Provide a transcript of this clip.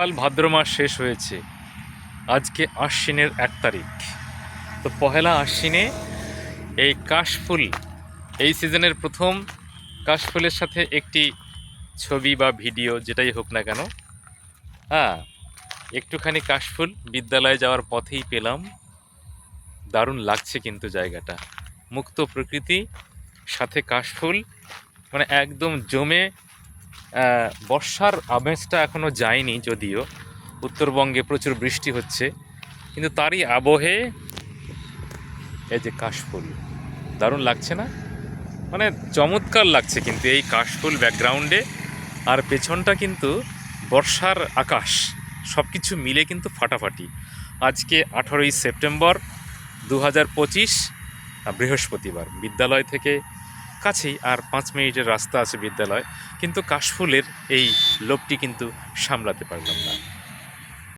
কাল ভাদ্র মাস শেষ হয়েছে। আজকে আশ্বিনের এক তারিখ। তো পহেলা আশ্বিনে এই কাশফুল, এই সিজনের প্রথম কাশফুলের সাথে একটি ছবি বা ভিডিও, যেটাই হোক না কেন হ্যাঁ একটুখানি কাশফুল বিদ্যালয়ে যাওয়ার পথেই পেলাম। দারুণ লাগছে কিন্তু জায়গাটা। মুক্ত প্রকৃতি, সাথে কাশফুল মানে একদম জমে বর্ষার আমেজটা এখনও যায়নি যদিও, উত্তরবঙ্গে প্রচুর বৃষ্টি হচ্ছে, কিন্তু তারই আবহে এই যে কাশফুল, দারুণ লাগছে না? মানে চমৎকার লাগছে কিন্তু এই কাশফুল ব্যাকগ্রাউন্ডে, আর পেছনটা কিন্তু বর্ষার আকাশ সব কিছু মিলে কিন্তু ফাটাফাটি। আজকে আঠারোই সেপ্টেম্বর দু হাজার পঁচিশ বৃহস্পতিবার, বিদ্যালয় থেকে কাছেই আর পাঁচ মিনিটের রাস্তা আছে বিদ্যালয়, কিন্তু কাশফুলের এই লোভটি কিন্তু সামলাতে পারলাম না।